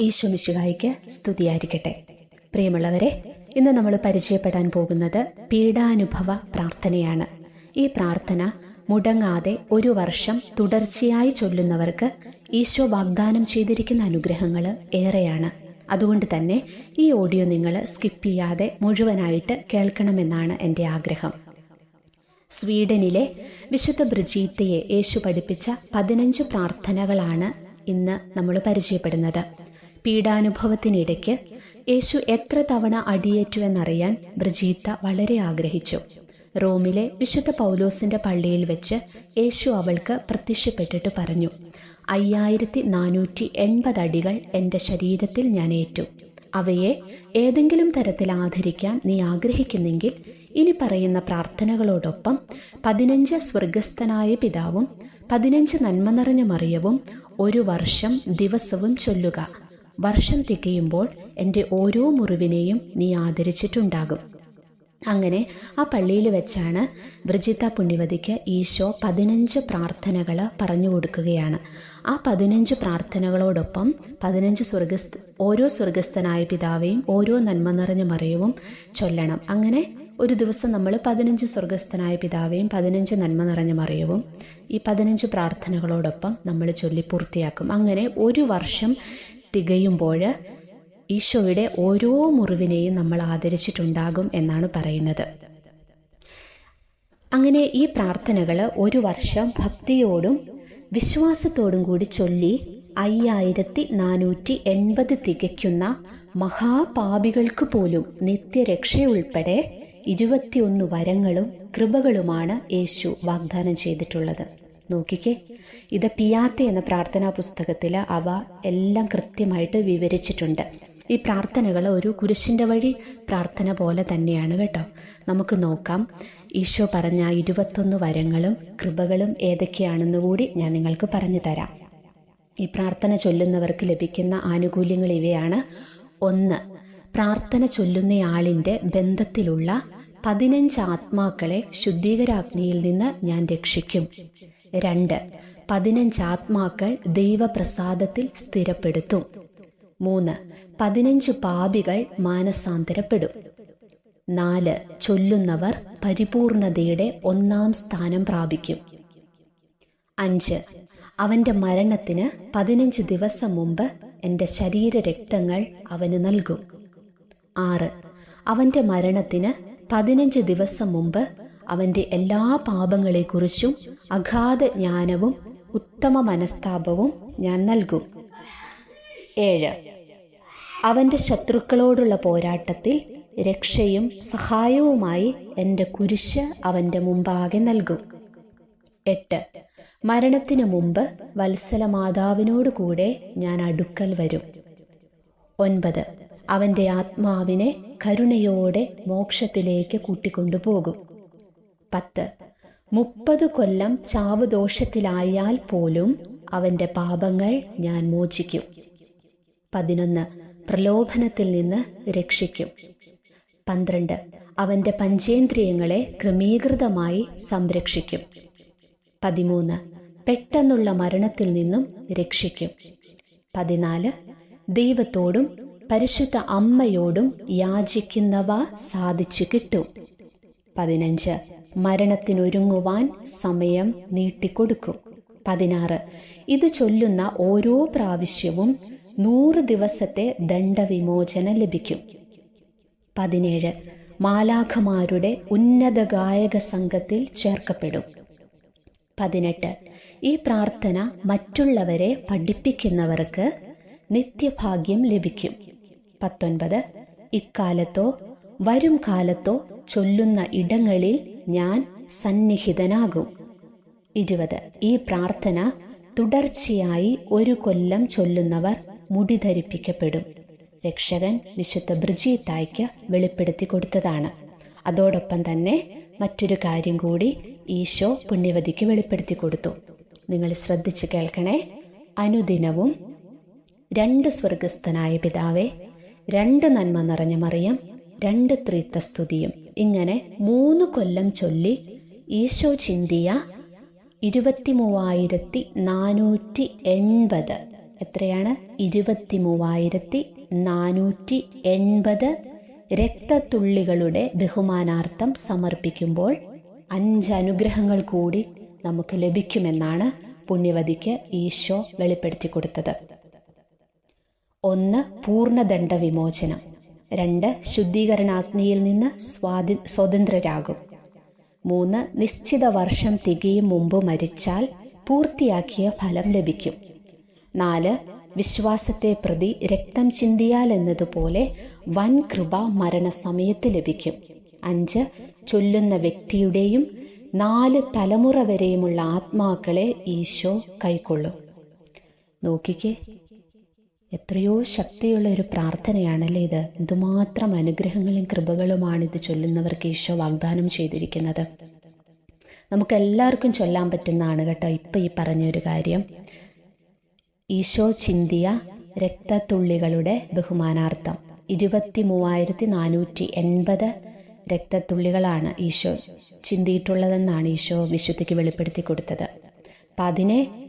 ഈശോമിശുഹായിക്ക് സ്തുതിയായിരിക്കട്ടെ. പ്രിയമുള്ളവരെ ഇന്ന് നമ്മൾ പരിചയപ്പെടാൻ പോകുന്നത് പീഡാനുഭവ പ്രാർത്ഥനയാണ്. ഈ പ്രാർത്ഥന മുടങ്ങാതെ ഒരു വർഷം തുടർച്ചയായി ചൊല്ലുന്നവർക്ക് ഈശോ വാഗ്ദാനം ചെയ്തിരിക്കുന്ന അനുഗ്രഹങ്ങൾ ഏറെയാണ്. അതുകൊണ്ട് തന്നെ ഈ ഓഡിയോ നിങ്ങൾ സ്കിപ്പ് ചെയ്യാതെ മുഴുവനായിട്ട് കേൾക്കണമെന്നാണ് എന്റെ ആഗ്രഹം. സ്വീഡനിലെ വിശുദ്ധ ബ്രിജീത്തയെ യേശു പഠിപ്പിച്ച പതിനഞ്ച് പ്രാർത്ഥനകളാണ് ഇന്ന് നമ്മൾ പരിചയപ്പെടുന്നത്. പീഡാനുഭവത്തിനിടയ്ക്ക് യേശു എത്ര തവണ അടിയേറ്റുവെന്നറിയാൻ ബ്രിജീത്ത വളരെ ആഗ്രഹിച്ചു. റോമിലെ വിശുദ്ധ പൗലോസിന്റെ പള്ളിയിൽ വെച്ച് യേശു അവൾക്ക് പ്രത്യക്ഷപ്പെട്ടിട്ട് പറഞ്ഞു അയ്യായിരത്തി നാനൂറ്റി എൺപത് അടികൾ എന്റെ ശരീരത്തിൽ ഞാൻ ഏറ്റു. അവയെ ഏതെങ്കിലും തരത്തിൽ ആദരിക്കാൻ നീ ആഗ്രഹിക്കുന്നെങ്കിൽ ഇനി പറയുന്ന പ്രാർത്ഥനകളോടൊപ്പം പതിനഞ്ച് സ്വർഗസ്ഥനായ പിതാവും പതിനഞ്ച് നന്മ നിറഞ്ഞ മറിയവും ഒരു വർഷം ദിവസവും ചൊല്ലുക. വർഷം തികയുമ്പോൾ എന്റെ ഓരോ മുറിവിനെയും നീ ആദരിച്ചിട്ടുണ്ടാകും. അങ്ങനെ ആ പള്ളിയിൽ വെച്ചാണ് വൃജിത പുണ്യവതിക്ക് ഈശോ പതിനഞ്ച് പ്രാർത്ഥനകൾ പറഞ്ഞു കൊടുക്കുകയാണ്. ആ പതിനഞ്ച് പ്രാർത്ഥനകളോടൊപ്പം പതിനഞ്ച് സ്വർഗസ്ഥ ഓരോ സ്വർഗസ്ഥനായ പിതാവേയും ഓരോ നന്മ നിറഞ്ഞ മറിയവും ചൊല്ലണം. അങ്ങനെ ഒരു ദിവസം നമ്മൾ പതിനഞ്ച് സ്വർഗസ്ഥനായ പിതാവേയും പതിനഞ്ച് നന്മ നിറഞ്ഞ മറിയവും ഈ പതിനഞ്ച് പ്രാർത്ഥനകളോടൊപ്പം നമ്മൾ ചൊല്ലി പൂർത്തിയാക്കും. അങ്ങനെ ഒരു വർഷം തികയുമ്പോൾ ഈശോയുടെ ഓരോ മുറിവിനെയും നമ്മൾ ആദരിച്ചിട്ടുണ്ടാകും എന്നാണ് പറയുന്നത്. അങ്ങനെ ഈ പ്രാർത്ഥനകൾ ഒരു വർഷം ഭക്തിയോടും വിശ്വാസത്തോടും കൂടി ചൊല്ലി അയ്യായിരത്തി നാനൂറ്റി എൺപത് തികയ്ക്കുന്ന മഹാപാപികൾക്ക് പോലും നിത്യരക്ഷയുൾപ്പെടെ ഇരുപത്തിയൊന്ന് വരങ്ങളും കൃപകളുമാണ് യേശു വാഗ്ദാനം ചെയ്തിട്ടുള്ളത്. നോക്കിക്കേ. ഇത് പിയാത്ത എന്ന പ്രാർത്ഥനാ പുസ്തകത്തിൽ അവ എല്ലാം കൃത്യമായിട്ട് വിവരിച്ചിട്ടുണ്ട്. ഈ പ്രാർത്ഥനകൾ ഒരു കുരിശിന്റെ വഴി പ്രാർത്ഥന പോലെ തന്നെയാണ് കേട്ടോ. നമുക്ക് നോക്കാം. ഈശോ പറഞ്ഞ ഇരുപത്തൊന്ന് വരങ്ങളും കൃപകളും ഏതൊക്കെയാണെന്ന് കൂടി ഞാൻ നിങ്ങൾക്ക് പറഞ്ഞു തരാം. ഈ പ്രാർത്ഥന ചൊല്ലുന്നവർക്ക് ലഭിക്കുന്ന ആനുകൂല്യങ്ങൾ ഇവയാണ്. ഒന്ന് പ്രാർത്ഥന ചൊല്ലുന്നയാളിന്റെ ബന്ധത്തിലുള്ള പതിനഞ്ച് ആത്മാക്കളെ ശുദ്ധീകരാഗ്നിയിൽ നിന്ന് ഞാൻ രക്ഷിക്കും. രണ്ട്. പതിനഞ്ച് ആത്മാക്കൾ ദൈവപ്രസാദത്തിൽ സ്ഥിരപ്പെടുത്തും. മൂന്ന്. പതിനഞ്ച് പാപികൾ മാനസാന്തരപ്പെടും. നാല്. ചൊല്ലുന്നവർ പരിപൂർണതയുടെ ഒന്നാം സ്ഥാനം പ്രാപിക്കും. അഞ്ച്. അവന്റെ മരണത്തിന് പതിനഞ്ച് ദിവസം മുമ്പ് എന്റെ ശരീര രക്തങ്ങൾ അവന് നൽകും. ആറ്. അവന്റെ മരണത്തിന് പതിനഞ്ച് ദിവസം മുമ്പ് അവന്റെ എല്ലാ പാപങ്ങളെക്കുറിച്ചും അഗാധ ജ്ഞാനവും ഉത്തമ മനസ്താപവും ഞാൻ നൽകും. ഏഴ്. അവന്റെ ശത്രുക്കളോടുള്ള പോരാട്ടത്തിൽ രക്ഷയും സഹായവുമായി എന്റെ കുരിശ് അവന്റെ മുമ്പാകെ നൽകും. എട്ട്. മരണത്തിനു മുമ്പ് വത്സല മാതാവിനോട് കൂടെ ഞാൻ അടുക്കൽ വരും. ഒൻപത്. അവന്റെ ആത്മാവിനെ കരുണയോടെ മോക്ഷത്തിലേക്ക് കൂട്ടിക്കൊണ്ടുപോകും. പത്ത്. മുപ്പത് കൊല്ലം ചാവുദോഷത്തിലായാൽ പോലും അവന്റെ പാപങ്ങൾ ഞാൻ മോചിക്കും. പതിനൊന്ന്. പ്രലോഭനത്തിൽ നിന്ന് രക്ഷിക്കും. പന്ത്രണ്ട്. അവന്റെ പഞ്ചേന്ദ്രിയങ്ങളെ ക്രമീകൃതമായി സംരക്ഷിക്കും. പതിമൂന്ന്. പെട്ടെന്നുള്ള മരണത്തിൽ നിന്നും രക്ഷിക്കും. പതിനാല്. ദൈവത്തോടും പരിശുദ്ധ അമ്മയോടും യാചിക്കുന്നവ സാധിച്ചു കിട്ടും. പതിനഞ്ച്. മരണത്തിനൊരുങ്ങുവാൻ സമയം നീട്ടിക്കൊടുക്കും. പതിനാറ്. ഇത് ചൊല്ലുന്ന ഓരോ പ്രാവശ്യവും നൂറ് ദിവസത്തെ ദണ്ഡവിമോചനം ലഭിക്കും. പതിനേഴ്. മാലാഖമാരുടെ ഉന്നത ഗായക സംഘത്തിൽ ചേർക്കപ്പെടും. പതിനെട്ട്. ഈ പ്രാർത്ഥന മറ്റുള്ളവരെ പഠിപ്പിക്കുന്നവർക്ക് നിത്യഭാഗ്യം ലഭിക്കും. പത്തൊൻപത്. ഇക്കാലത്തോ വരും കാലത്തോ ചൊല്ലുന്ന ഇടങ്ങളിൽ ഞാൻ സന്നിഹിതനാകും. ഇരുപത്. ഈ പ്രാർത്ഥന തുടർച്ചയായി ഒരു കൊല്ലം ചൊല്ലുന്നവർ മുടി ധരിപ്പിക്കപ്പെടും രക്ഷകൻ വിശുദ്ധ ബ്രിജീത്തായ്ക്ക് വെളിപ്പെടുത്തി കൊടുത്തതാണ്. അതോടൊപ്പം തന്നെ മറ്റൊരു കാര്യം കൂടി ഈശോ പുണ്യവതിക്ക് വെളിപ്പെടുത്തി കൊടുത്തു. നിങ്ങൾ ശ്രദ്ധിച്ച് കേൾക്കണേ. അനുദിനവും രണ്ട് സ്വർഗസ്ഥനായ പിതാവെ രണ്ട് നന്മ നിറഞ്ഞ മറിയം രണ്ട് ത്രിത്വസ്തുതിയും. ഇങ്ങനെ മൂന്ന് കൊല്ലം ചൊല്ലി ഈശോ ചിന്തിയ ഇരുപത്തി മൂവായിരത്തി നാനൂറ്റി എൺപത് എത്രയാണ്? ഇരുപത്തി മൂവായിരത്തി നാനൂറ്റി എൺപത് രക്തത്തുള്ളികളുടെ ബഹുമാനാർത്ഥം സമർപ്പിക്കുമ്പോൾ അഞ്ച് അനുഗ്രഹങ്ങൾ കൂടി നമുക്ക് ലഭിക്കുമെന്നാണ് പുണ്യവതിക്ക് ഈശോ വെളിപ്പെടുത്തി കൊടുത്തത്. ഒന്ന് പൂർണദണ്ഡ വിമോചനം രണ്ട് ശുദ്ധീകരണാഗ്നിയിൽ നിന്ന് സ്വാതി സ്വതന്ത്രരാകും. മൂന്ന് നിശ്ചിത വർഷം തികയും മുമ്പ് മരിച്ചാൽ പൂർത്തിയാക്കിയ ഫലം ലഭിക്കും. നാല് വിശ്വാസത്തെ പ്രതി രക്തം ചിന്തിയാൽ എന്നതുപോലെ വൻ കൃപ മരണസമയത്ത് ലഭിക്കും. അഞ്ച് ചൊല്ലുന്ന വ്യക്തിയുടെയും നാല് തലമുറ വരെയുമുള്ള ആത്മാക്കളെ ഈശോ കൈക്കൊള്ളും. നോക്കിക്കേ എത്രയോ ശക്തിയുള്ള ഒരു പ്രാർത്ഥനയാണല്ലേ ഇത്. എന്തുമാത്രം അനുഗ്രഹങ്ങളും കൃപകളുമാണ് ഇത് ചൊല്ലുന്നവർക്ക് ഈശോ വാഗ്ദാനം ചെയ്തിരിക്കുന്നത്. നമുക്കെല്ലാവർക്കും ചൊല്ലാൻ പറ്റുന്നതാണ് കേട്ടോ ഇപ്പം ഈ പറഞ്ഞൊരു കാര്യം. ഈശോ ചിന്തിയ രക്തത്തുള്ളികളുടെ ബഹുമാനാർത്ഥം. ഇരുപത്തി മൂവായിരത്തി നാനൂറ്റി എൺപത് രക്തത്തുള്ളികളാണ് ഈശോ ചിന്തിയിട്ടുള്ളതെന്നാണ് ഈശോ വിശുദ്ധിക്ക് വെളിപ്പെടുത്തി കൊടുത്തത്. അപ്പം അതിനെ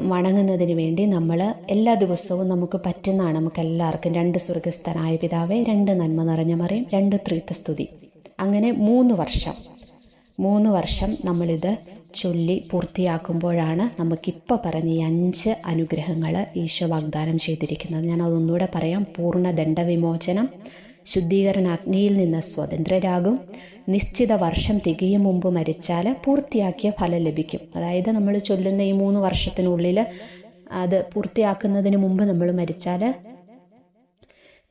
വണങ്ങുന്നതിന് വേണ്ടി നമ്മൾ എല്ലാ ദിവസവും നമുക്ക് പറ്റുന്നതാണ് നമുക്ക് എല്ലാവർക്കും രണ്ട് സ്വർഗസ്ഥനായ പിതാവേ രണ്ട് നന്മ നിറഞ്ഞ മറിയും രണ്ട് ത്രീത്വസ്തുതി. അങ്ങനെ മൂന്ന് വർഷം. മൂന്ന് വർഷം നമ്മളിത് ചൊല്ലി പൂർത്തിയാക്കുമ്പോഴാണ് നമുക്കിപ്പോൾ പറഞ്ഞ ഈ അഞ്ച് അനുഗ്രഹങ്ങൾ ഈശോ വാഗ്ദാനം ചെയ്തിരിക്കുന്നത്. ഞാൻ അതൊന്നുകൂടെ പറയാം. പൂർണ ദണ്ഡവിമോചനം ശുദ്ധീകരണ അഗ്നിയിൽ നിന്ന് സ്വതന്ത്രരാകും. നിശ്ചിത വർഷം തികയും മുമ്പ് മരിച്ചാൽ പൂർത്തിയാക്കിയ ഫലം ലഭിക്കും. അതായത് നമ്മൾ ചൊല്ലുന്ന ഈ മൂന്ന് വർഷത്തിനുള്ളിൽ അത് പൂർത്തിയാക്കുന്നതിന് മുമ്പ് നമ്മൾ മരിച്ചാൽ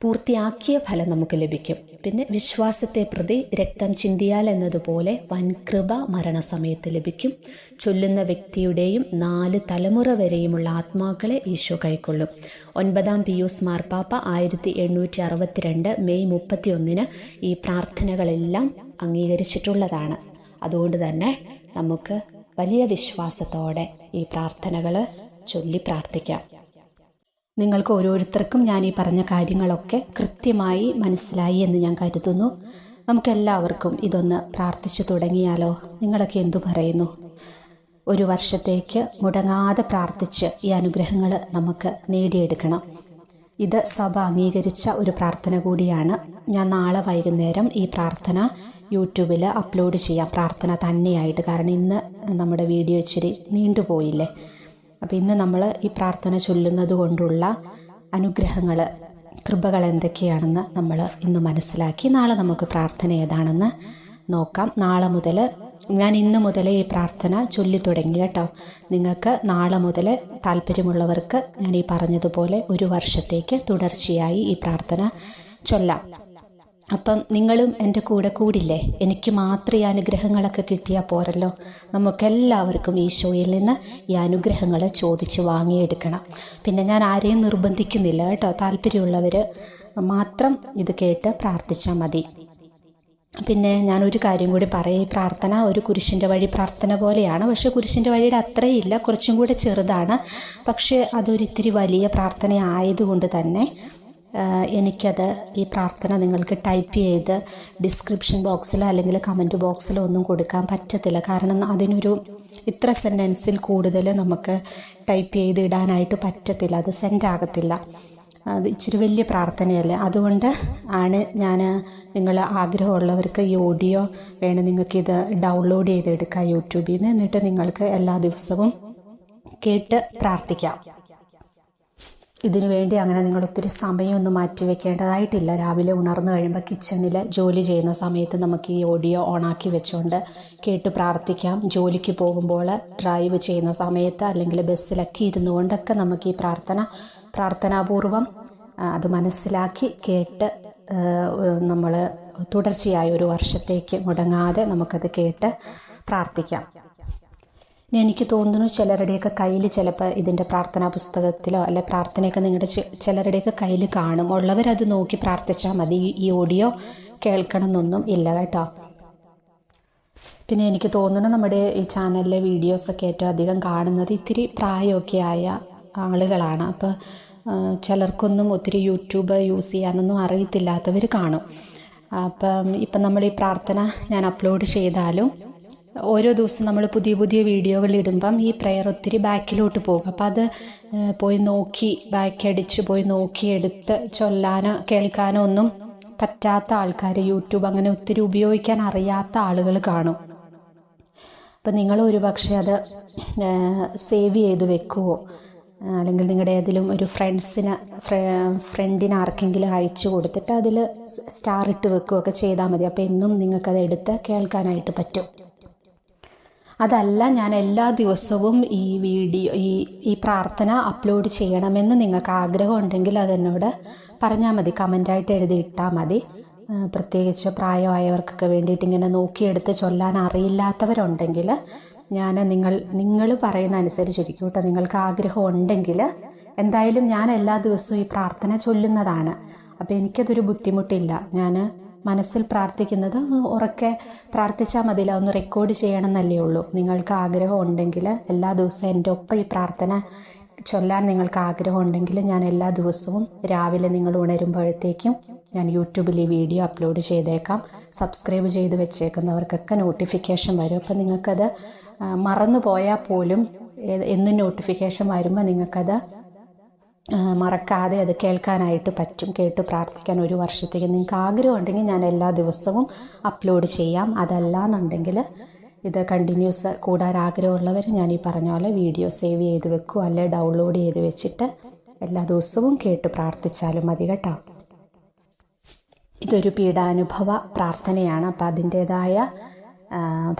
പൂർത്തിയാക്കിയ ഫലം നമുക്ക് ലഭിക്കും. പിന്നെ വിശ്വാസത്തെ പ്രതി രക്തം ചിന്തിയാൽ എന്നതുപോലെ വൻകൃപ മരണസമയത്ത് ലഭിക്കും. ചൊല്ലുന്ന വ്യക്തിയുടെയും നാല് തലമുറ വരെയുമുള്ള ആത്മാക്കളെ ഈശോ കൈക്കൊള്ളും. ഒൻപതാം പിയൂസ് മാർപ്പാപ്പ ആയിരത്തി എണ്ണൂറ്റി അറുപത്തിരണ്ട് മെയ് മുപ്പത്തി ഒന്നിന് ഈ പ്രാർത്ഥനകളെല്ലാം അംഗീകരിച്ചിട്ടുള്ളതാണ്. അതുകൊണ്ട് തന്നെ നമുക്ക് വലിയ വിശ്വാസത്തോടെ ഈ പ്രാർത്ഥനകൾ ചൊല്ലി പ്രാർത്ഥിക്കാം. നിങ്ങൾക്ക് ഓരോരുത്തർക്കും ഞാൻ ഈ പറഞ്ഞ കാര്യങ്ങളൊക്കെ കൃത്യമായി മനസ്സിലായി എന്ന് ഞാൻ കരുതുന്നു. നമുക്കെല്ലാവർക്കും ഇതൊന്ന് പ്രാർത്ഥിച്ചു തുടങ്ങിയാലോ? നിങ്ങളൊക്കെ എന്തു പറയുന്നു? ഒരു വർഷത്തേക്ക് മുടങ്ങാതെ പ്രാർത്ഥിച്ച് ഈ അനുഗ്രഹങ്ങൾ നമുക്ക് നേടിയെടുക്കണം. ഇത് സഭ അംഗീകരിച്ച ഒരു പ്രാർത്ഥന കൂടിയാണ്. ഞാൻ നാളെ വൈകുന്നേരം ഈ പ്രാർത്ഥന യൂട്യൂബിൽ അപ്ലോഡ് ചെയ്യാം. പ്രാർത്ഥന തന്നെയായിട്ട്. കാരണം ഇന്ന് നമ്മുടെ വീഡിയോ ഇച്ചിരി നീണ്ടുപോയില്ലേ? അപ്പോൾ ഇന്ന് നമ്മൾ ഈ പ്രാർത്ഥന ചൊല്ലുന്നത് കൊണ്ടുള്ള അനുഗ്രഹങ്ങൾ കൃപകൾ എന്തൊക്കെയാണെന്ന് നമ്മൾ ഇന്ന് മനസ്സിലാക്കി. നാളെ നമുക്ക് പ്രാർത്ഥന ഏതാണെന്ന് നോക്കാം. നാളെ മുതൽ ഞാൻ ഇന്ന് മുതൽ ഈ പ്രാർത്ഥന ചൊല്ലി തുടങ്ങി കേട്ടോ. നിങ്ങൾക്ക് നാളെ മുതൽ താല്പര്യമുള്ളവർക്ക് ഞാൻ ഈ പറഞ്ഞതുപോലെ ഒരു വർഷത്തേക്ക് തുടർച്ചയായി ഈ പ്രാർത്ഥന ചൊല്ലാം. അപ്പം നിങ്ങളും എന്റെ കൂടെ കൂടില്ലേ? എനിക്ക് മാത്രം ഈ അനുഗ്രഹങ്ങളൊക്കെ കിട്ടിയാൽ പോരല്ലോ. നമുക്കെല്ലാവർക്കും ഷോയിൽ നിന്ന് ഈ അനുഗ്രഹങ്ങൾ ചോദിച്ച് വാങ്ങിയെടുക്കണം. പിന്നെ ഞാൻ ആരെയും നിർബന്ധിക്കുന്നില്ല കേട്ടോ. താല്പര്യമുള്ളവർ മാത്രം ഇത് കേട്ട് പ്രാർത്ഥിച്ചാൽ മതി. പിന്നെ ഞാനൊരു കാര്യം കൂടി പറയും. ഈ പ്രാർത്ഥന ഒരു കുരിശിന്റെ വഴി പ്രാർത്ഥന പോലെയാണ്. പക്ഷേ കുരിശിന്റെ വഴിയുടെ അത്രയില്ല. കുറച്ചും കൂടെ ചെറുതാണ്. പക്ഷേ അതൊരിത്തിരി വലിയ പ്രാർത്ഥന ആയതുകൊണ്ട് തന്നെ എനിക്കത് ഈ പ്രാർത്ഥന നിങ്ങൾക്ക് ടൈപ്പ് ചെയ്ത് ഡിസ്ക്രിപ്ഷൻ ബോക്സിലോ അല്ലെങ്കിൽ കമന്റ് ബോക്സിലോ ഒന്നും കൊടുക്കാൻ പറ്റത്തില്ല. കാരണം അതിനൊരു ഇത്ര സെന്റൻസിൽ കൂടുതൽ നമുക്ക് ടൈപ്പ് ചെയ്ത് ഇടാനായിട്ട് പറ്റത്തില്ല. അത് സെൻഡ് ആകത്തില്ല. അത് ഇച്ചിരി വലിയ പ്രാർത്ഥനയല്ലേ? അതുകൊണ്ട് ആണ് ഞാൻ നിങ്ങൾ ആഗ്രഹമുള്ളവർക്ക് ഈ ഓഡിയോ വേണം നിങ്ങൾക്കിത് ഡൗൺലോഡ് ചെയ്തെടുക്കാം യൂട്യൂബിൽ നിന്ന്. എന്നിട്ട് നിങ്ങൾക്ക് എല്ലാ ദിവസവും കേട്ട് പ്രാർത്ഥിക്കാം. ഇതിനു വേണ്ടി അങ്ങനെ നിങ്ങൾ ഒത്തിരി സമയമൊന്നും മാറ്റി വെക്കേണ്ടതായിട്ടില്ല. രാവിലെ ഉണർന്നു കഴിയുമ്പോൾ കിച്ചണിൽ ജോലി ചെയ്യുന്ന സമയത്ത് നമുക്ക് ഈ ഓഡിയോ ഓണാക്കി വെച്ചുകൊണ്ട് കേട്ട് പ്രാർത്ഥിക്കാം. ജോലിക്ക് പോകുമ്പോൾ ഡ്രൈവ് ചെയ്യുന്ന സമയത്ത് അല്ലെങ്കിൽ ബസ്സിലൊക്കെ ഇരുന്നു കൊണ്ടൊക്കെ നമുക്ക് ഈ പ്രാർത്ഥന പ്രാർത്ഥനാപൂർവം അത് മനസ്സിലാക്കി കേട്ട് നമ്മൾ തുടർച്ചയായ ഒരു വർഷത്തേക്ക് മുടങ്ങാതെ നമുക്കത് കേട്ട് പ്രാർത്ഥിക്കാം. എനിക്ക് തോന്നുന്നു ചിലരുടെയൊക്കെ കയ്യിൽ ചിലപ്പോൾ ഇതിന്റെ പ്രാർത്ഥനാ പുസ്തകത്തിലോ അല്ലെ പ്രാർത്ഥനയൊക്കെ നിങ്ങളുടെ ചിലരുടെയൊക്കെ കയ്യിൽ കാണും. ഉള്ളവരത് നോക്കി പ്രാർത്ഥിച്ചാൽ മതി. ഈ- ഓഡിയോ കേൾക്കണം എന്നൊന്നും ഇല്ല കേട്ടോ. പിന്നെ എനിക്ക് തോന്നുന്നു നമ്മുടെ ഈ ചാനലിലെ വീഡിയോസൊക്കെ ഏറ്റവും അധികം കാണുന്നത് ഇത്തിരി പ്രായമൊക്കെ ആയ ആളുകളാണ്. അപ്പോൾ ചിലർക്കൊന്നും ഒത്തിരി യൂട്യൂബ് യൂസ് ചെയ്യാനൊന്നും അറിയത്തില്ലാത്തവർ കാണും. അപ്പം ഇപ്പം നമ്മൾ ഈ പ്രാർത്ഥന ഞാൻ അപ്ലോഡ് ചെയ്താലും ഓരോ ദിവസം നമ്മൾ പുതിയ പുതിയ വീഡിയോകൾ ഇടുമ്പം ഈ പ്രെയർ ഒത്തിരി ബാക്കിലോട്ട് പോകും. അപ്പം അത് പോയി നോക്കി ബാക്കടിച്ച് പോയി നോക്കി എടുത്ത് ചൊല്ലാനോ കേൾക്കാനോ ഒന്നും പറ്റാത്ത ആൾക്കാർ യൂട്യൂബ് അങ്ങനെ ഒത്തിരി ഉപയോഗിക്കാൻ അറിയാത്ത ആളുകൾ കാണും. അപ്പം നിങ്ങൾ ഒരുപക്ഷെ അത് സേവ് ചെയ്ത് വെക്കുവോ? അല്ലെങ്കിൽ നിങ്ങളുടെ ഏതെങ്കിലും ഒരു ഫ്രണ്ട്സിന് ഫ്രണ്ടിന് ആർക്കെങ്കിലും അയച്ചു കൊടുത്തിട്ട് അതിൽ സ്റ്റാർ ഇട്ട് വെക്കുകയൊക്കെ ചെയ്താൽ മതി. അപ്പോൾ എന്നും നിങ്ങൾക്കത് എടുത്ത് കേൾക്കാനായിട്ട് പറ്റും. അതല്ല ഞാൻ എല്ലാ ദിവസവും ഈ വീഡിയോ ഈ ഈ പ്രാർത്ഥന അപ്ലോഡ് ചെയ്യണമെന്ന് നിങ്ങൾക്ക് ആഗ്രഹം ഉണ്ടെങ്കിൽ അതെന്നോട് പറഞ്ഞാൽ മതി. കമന്റായിട്ട് എഴുതി ഇട്ടാൽ മതി. പ്രത്യേകിച്ച് പ്രായമായവർക്കൊക്കെ വേണ്ടിയിട്ട് ഇങ്ങനെ നോക്കിയെടുത്ത് ചൊല്ലാൻ അറിയില്ലാത്തവരുണ്ടെങ്കിൽ ഞാൻ നിങ്ങൾ നിങ്ങൾ പറയുന്ന അനുസരിച്ചിരിക്കും കേട്ടോ നിങ്ങൾക്ക് ആഗ്രഹം ഉണ്ടെങ്കിൽ എന്തായാലും ഞാൻ എല്ലാ ദിവസവും ഈ പ്രാർത്ഥന ചൊല്ലുന്നതാണ്. അപ്പോൾ എനിക്കതൊരു ബുദ്ധിമുട്ടില്ല. ഞാൻ മനസ്സിൽ പ്രാർത്ഥിക്കുന്നത് ഉറക്കെ പ്രാർത്ഥിച്ചാൽ മതിയില്ല ഒന്ന് റെക്കോർഡ് ചെയ്യണമെന്നല്ലേ ഉള്ളൂ. നിങ്ങൾക്ക് ആഗ്രഹം ഉണ്ടെങ്കിൽ എല്ലാ ദിവസവും എന്റെ ഒപ്പം ഈ പ്രാർത്ഥന ചൊല്ലാൻ നിങ്ങൾക്ക് ആഗ്രഹം ഉണ്ടെങ്കിൽ ഞാൻ എല്ലാ ദിവസവും രാവിലെ നിങ്ങൾ ഉണരുമ്പോഴത്തേക്കും ഞാൻ യൂട്യൂബിൽ ഈ വീഡിയോ അപ്ലോഡ് ചെയ്തേക്കാം. സബ്സ്ക്രൈബ് ചെയ്ത് വെച്ചേക്കുന്നവർക്കൊക്കെ നോട്ടിഫിക്കേഷൻ വരും. അപ്പം നിങ്ങൾക്കത് മറന്നു പോയാൽ പോലും എന്നും നോട്ടിഫിക്കേഷൻ വരുമ്പോൾ നിങ്ങൾക്കത് മറക്കാതെ അത് കേൾക്കാനായിട്ട് പറ്റും. കേട്ട് പ്രാർത്ഥിക്കാൻ ഒരു വർഷത്തേക്ക് നിങ്ങൾക്ക് ആഗ്രഹം ഉണ്ടെങ്കിൽ ഞാൻ എല്ലാ ദിവസവും അപ്ലോഡ് ചെയ്യാം. അതല്ല എന്നുണ്ടെങ്കിൽ ഇത് കണ്ടിന്യൂസ് കൂടാൻ ആഗ്രഹമുള്ളവർ ഞാൻ ഈ പറഞ്ഞ പോലെ വീഡിയോ സേവ് ചെയ്ത് വെക്കും. അല്ലെ ഡൗൺലോഡ് ചെയ്ത് വെച്ചിട്ട് എല്ലാ ദിവസവും കേട്ട് പ്രാർത്ഥിച്ചാലും മതി കേട്ടോ. ഇതൊരു പീഡാനുഭവ പ്രാർത്ഥനയാണ്. അപ്പം അതിന്റേതായ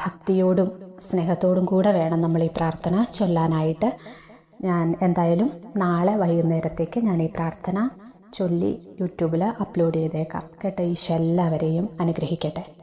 ഭക്തിയോടും സ്നേഹത്തോടും കൂടെ വേണം നമ്മൾ ഈ പ്രാർത്ഥന ചൊല്ലാനായിട്ട്. ഞാൻ എന്തായാലും നാളെ വൈകുന്നേരത്തേക്ക് ഞാൻ ഈ പ്രാർത്ഥന ചൊല്ലി യൂട്യൂബിൽ അപ്ലോഡ് ചെയ്തേക്കാം. കേട്ടോ ഈശോ എല്ലാവരെയും അനുഗ്രഹിക്കട്ടെ.